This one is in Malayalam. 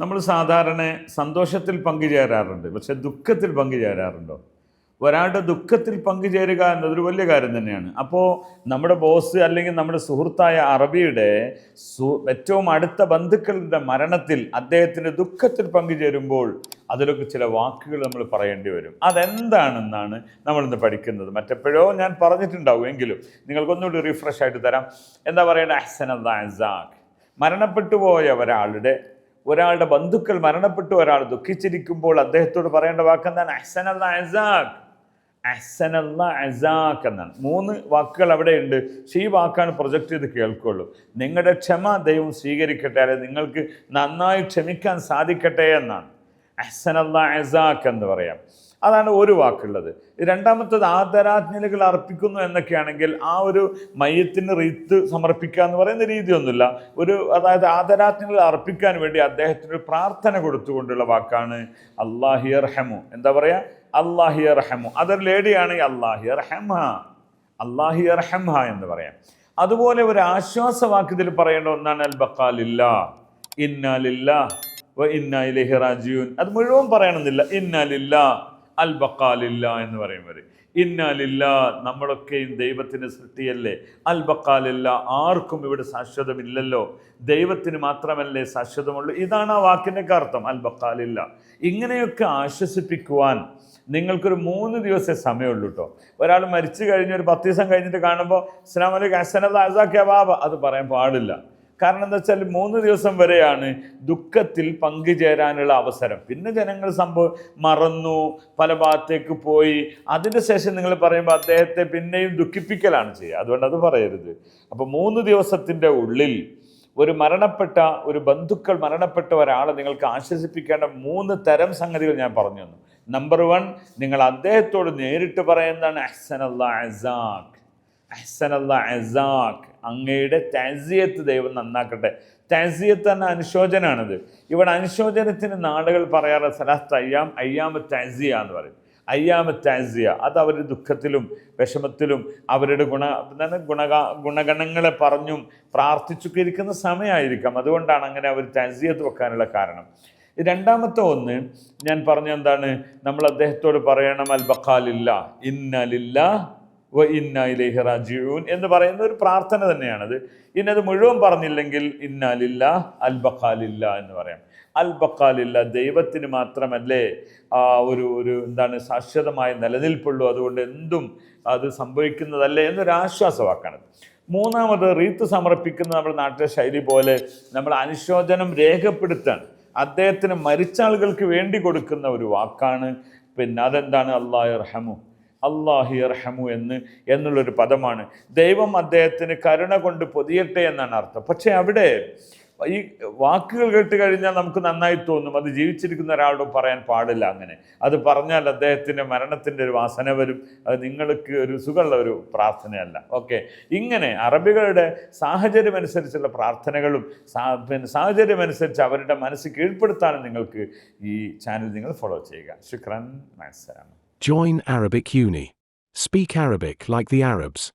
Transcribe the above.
നമ്മൾ സാധാരണ സന്തോഷത്തിൽ പങ്കുചേരാറുണ്ട് പക്ഷെ ദുഃഖത്തിൽ പങ്കുചേരാറുണ്ടോ? ഒരാളുടെ ദുഃഖത്തിൽ പങ്കുചേരുക എന്നതൊരു വലിയ കാര്യം തന്നെയാണ്. അപ്പോൾ നമ്മുടെ ബോസ് അല്ലെങ്കിൽ നമ്മുടെ സുഹൃത്തായ അറബിയുടെ സു ഏറ്റവും അടുത്ത ബന്ധുക്കളുടെ മരണത്തിൽ അദ്ദേഹത്തിന്റെ ദുഃഖത്തിൽ പങ്കുചേരുമ്പോൾ അതിലൊക്കെ ചില വാക്കുകൾ നമ്മൾ പറയേണ്ടി വരും. അതെന്താണെന്നാണ് നമ്മളിന്ന് പഠിക്കുന്നത്. മറ്റെപ്പോഴോ ഞാൻ പറഞ്ഞിട്ടുണ്ടാവും എങ്കിലും നിങ്ങൾക്കൊന്നുകൂടി റിഫ്രഷ് ആയിട്ട് തരാം. എന്താ പറയുക അഹ്സൻ അസാഖ് മരണപ്പെട്ടു പോയ ഒരാളുടെ ഒരാളുടെ ബന്ധുക്കൾ മരണപ്പെട്ടു ഒരാൾ ദുഃഖിച്ചിരിക്കുമ്പോൾ അദ്ദേഹത്തോട് പറയേണ്ട വാക്കെന്താണ് എന്താണ്? അസാഖ്. അള്ളാഹ് അഹ്സൻ അസാഖ് എന്നാണ്. മൂന്ന് വാക്കുകൾ അവിടെ ഉണ്ട് ഈ വാക്കാണ് പ്രൊജക്റ്റ് ചെയ്ത് കേൾക്കുള്ളൂ. നിങ്ങളുടെ ക്ഷമ ദൈവം സ്വീകരിക്കട്ടെ അല്ലെങ്കിൽ നിങ്ങൾക്ക് നന്നായി ക്ഷമിക്കാൻ സാധിക്കട്ടെ എന്നാണ്. അഹ്സൻ അസാഖ് എന്ന് പറയാം. അതാണ് ഒരു വാക്കുള്ളത്. രണ്ടാമത്തത് ആദരാജ്ഞലികൾ അർപ്പിക്കുന്നു എന്നൊക്കെയാണെങ്കിൽ ആ ഒരു മയത്തിന് റീത്ത് സമർപ്പിക്കുക എന്ന് പറയുന്ന രീതിയൊന്നുമില്ല. ഒരു അതായത് ആദരാജ്ഞലികൾ അർപ്പിക്കാൻ വേണ്ടി അദ്ദേഹത്തിന് ഒരു പ്രാർത്ഥന കൊടുത്തുകൊണ്ടുള്ള വാക്കാണ് അള്ളാഹിയർ ഹെമു എന്താ പറയുക അള്ളാഹിയർ ഹെമു അതൊരു ലേഡിയാണ് അള്ളാഹിയർ ഹെമ അള്ളാഹിയർ ഹെംഹ എന്ന് പറയാം. അതുപോലെ ഒരു ആശ്വാസവാക്ക് ഇതിൽ പറയേണ്ട ഒന്നാണ് അൽ ബക്കാലില്ല ഇന്നാലില്ല ഇന്നാ ഇലൈഹി റാജിയൂൻ അത് മുഴുവൻ പറയണമെന്നില്ല. ഇന്നാലില്ല. അൽ ബക്കാലില്ല എന്ന് പറയുമ്പോൾ ഇന്നാലില്ല നമ്മളൊക്കെയും ദൈവത്തിന്റെ സൃഷ്ടിയല്ലേ? അൽ ബക്കാലില്ല ആർക്കും ഇവിടെ ശാശ്വതമില്ലല്ലോ. ദൈവത്തിന് മാത്രമല്ലേ ശാശ്വതമുള്ളൂ. ഇതാണ് ആ വാക്കിന്റെയൊക്കെ അർത്ഥം അൽ ബക്കാലില്ല ഇങ്ങനെയൊക്കെ ആശ്വസിപ്പിക്കുവാൻ നിങ്ങൾക്കൊരു മൂന്ന് ദിവസമേ സമയമുള്ളൂ കേട്ടോ ഒരാൾ മരിച്ചു കഴിഞ്ഞ് ഒരു പത്ത് ദിവസം കഴിഞ്ഞിട്ട് കാണുമ്പോൾ ഇസ്ലാം അസനത് ഹസനത് കെബാബ് ബാബ അത് പറയാൻ പാടില്ല. കാരണം എന്താ വെച്ചാൽ മൂന്ന് ദിവസം വരെയാണ് ദുഃഖത്തിൽ പങ്കുചേരാനുള്ള അവസരം. പിന്നെ ജനങ്ങൾ സംഭവം മറന്നു പല ഭാഗത്തേക്ക് പോയി. അതിന്റെ ശേഷം നിങ്ങൾ പറയുമ്പോൾ അദ്ദേഹത്തെ പിന്നെയും ദുഃഖിപ്പിക്കലാണ് ചെയ്യുക. അതുകൊണ്ട് അത് പറയരുത്. അപ്പോൾ മൂന്ന് ദിവസത്തിന്റെ ഉള്ളിൽ ഒരു മരണപ്പെട്ട ഒരു ബന്ധുക്കൾ മരണപ്പെട്ട ഒരാളെ നിങ്ങൾക്ക് ആശ്വസിപ്പിക്കേണ്ട മൂന്ന് തരം സംഗതികൾ ഞാൻ പറഞ്ഞു തന്നു. നമ്പർ വൺ നിങ്ങൾ അദ്ദേഹത്തോട് നേരിട്ട് പറയുന്നതാണ് അഹ്സൻ അള്ളാഹ് അസാഖ്. അഹ്സൻ അല്ലാ അസാഖ് അങ്ങയുടെ താസിയത്ത് ദൈവം നന്നാക്കട്ടെ. താസിയത്ത് തന്നെ അനുശോചനാണിത്. ഇവിടെ അനുശോചനത്തിന് നാടുകൾ പറയാറ് സലാത്ത് അയ്യാം അയ്യാമ താസിയ എന്ന് പറയും. അയ്യാമ താസിയ അത് അവർ ദുഃഖത്തിലും വിഷമത്തിലും അവരുടെ ഗുണ എന്താണ് ഗുണക ഗുണഗണങ്ങളെ പറഞ്ഞും പ്രാർത്ഥിച്ചൊക്കെ ഇരിക്കുന്ന സമയമായിരിക്കാം. അതുകൊണ്ടാണ് അങ്ങനെ അവർ താസിയത്ത് വെക്കാനുള്ള കാരണം. രണ്ടാമത്തെ ഒന്ന് ഞാൻ പറഞ്ഞ എന്താണ്? നമ്മൾ അദ്ദേഹത്തോട് പറയണം അൽ ബക്കാലില്ല ഇന്നലില്ല വ ഇന്ന ഇലൈഹി റാജിഊൻ എന്ന് പറയുന്ന ഒരു പ്രാർത്ഥന തന്നെയാണത്. അത് മുഴുവൻ പറഞ്ഞില്ലെങ്കിൽ ഇന്നാലില്ല അൽ ബക്കാലില്ല എന്ന് പറയാം. അൽ ബക്കാലില്ല ദൈവത്തിന് മാത്രമല്ലേ ആ ഒരു ഒരു എന്താണ് ശാശ്വതമായ നിലനിൽപ്പുള്ളൂ. അതുകൊണ്ട് എന്തും അത് സംഭവിക്കുന്നതല്ലേ എന്നൊരു ആശ്വാസവാക്കാണ് മൂന്നാമത് റീത്ത് സമർപ്പിക്കുന്ന നമ്മുടെ നാട്ടിലെ ശൈലി പോലെ നമ്മൾ അനുശോചനം രേഖപ്പെടുത്താണ്. അദ്ദേഹത്തിന് മരിച്ച ആളുകൾക്ക് വേണ്ടി കൊടുക്കുന്ന ഒരു വാക്കാണ്. പിന്നെ അതെന്താണ്? അള്ളാഹ് റഹമു അള്ളാഹി റഹമു എന്ന് എന്നുള്ളൊരു പദമാണ്. ദൈവം അദ്ദേഹത്തിന് കരുണ കൊണ്ട് പൊതിയട്ടെ എന്നാണ് അർത്ഥം. പക്ഷേ അവിടെ ഈ വാക്കുകൾ കേട്ട് കഴിഞ്ഞാൽ നമുക്ക് നന്നായി തോന്നും. അത് ജീവിച്ചിരിക്കുന്ന ഒരാളോട് പറയാൻ പാടില്ല അങ്ങനെ. അത് പറഞ്ഞാൽ അദ്ദേഹത്തിന്റെ മരണത്തിന്റെ ഒരു വാസന വരും. അത് നിങ്ങൾക്ക് ഒരു സുഖമുള്ള ഒരു പ്രാർത്ഥനയല്ല. ഓക്കെ. ഇങ്ങനെ അറബികളുടെ സാഹചര്യം അനുസരിച്ചുള്ള പ്രാർത്ഥനകളും പിന്നെ സാഹചര്യം അനുസരിച്ച് അവരുടെ മനസ്സ് കീഴ്പ്പെടുത്താനും നിങ്ങൾക്ക് ഈ ചാനൽ നിങ്ങൾ ഫോളോ ചെയ്യുക. ശുക്രൻ. മനസ്സിലാണ് Join Arabic Uni. Speak Arabic like the Arabs.